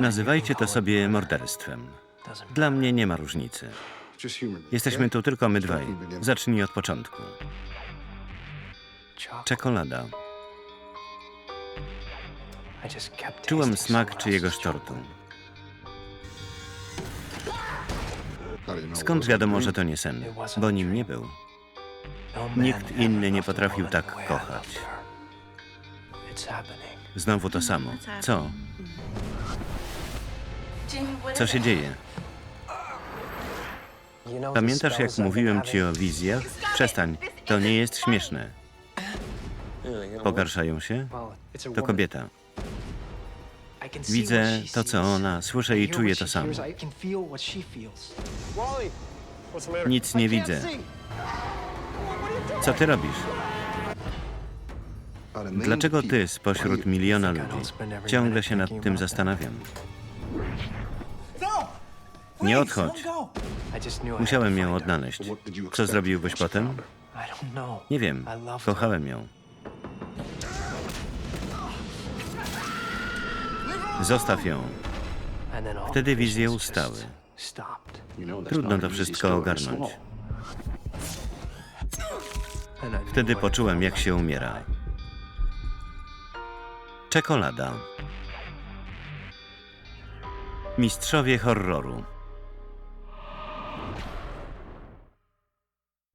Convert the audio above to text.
Nazywajcie to sobie morderstwem. Dla mnie nie ma różnicy. Jesteśmy tu tylko my dwaj. Zacznij od początku. Czekolada. Czułem smak czyjegoś tortu. Skąd wiadomo, że to nie sen? Bo nim nie był. Nikt inny nie potrafił tak kochać. Znowu to samo. Co? Co się dzieje? Pamiętasz, jak mówiłem ci o wizjach? Przestań, to nie jest śmieszne. Pogarszają się? To kobieta. Widzę to, co ona, słyszę i czuję to samo. Nic nie widzę. Co ty robisz? Dlaczego ty spośród miliona ludzi? Ciągle się nad tym zastanawiam. Nie odchodź. Musiałem ją odnaleźć. Co zrobiłbyś potem? Nie wiem. Kochałem ją. Zostaw ją. Wtedy wizje ustały. Trudno to wszystko ogarnąć. Wtedy poczułem, jak się umiera. Czekolada. Mistrzowie horroru.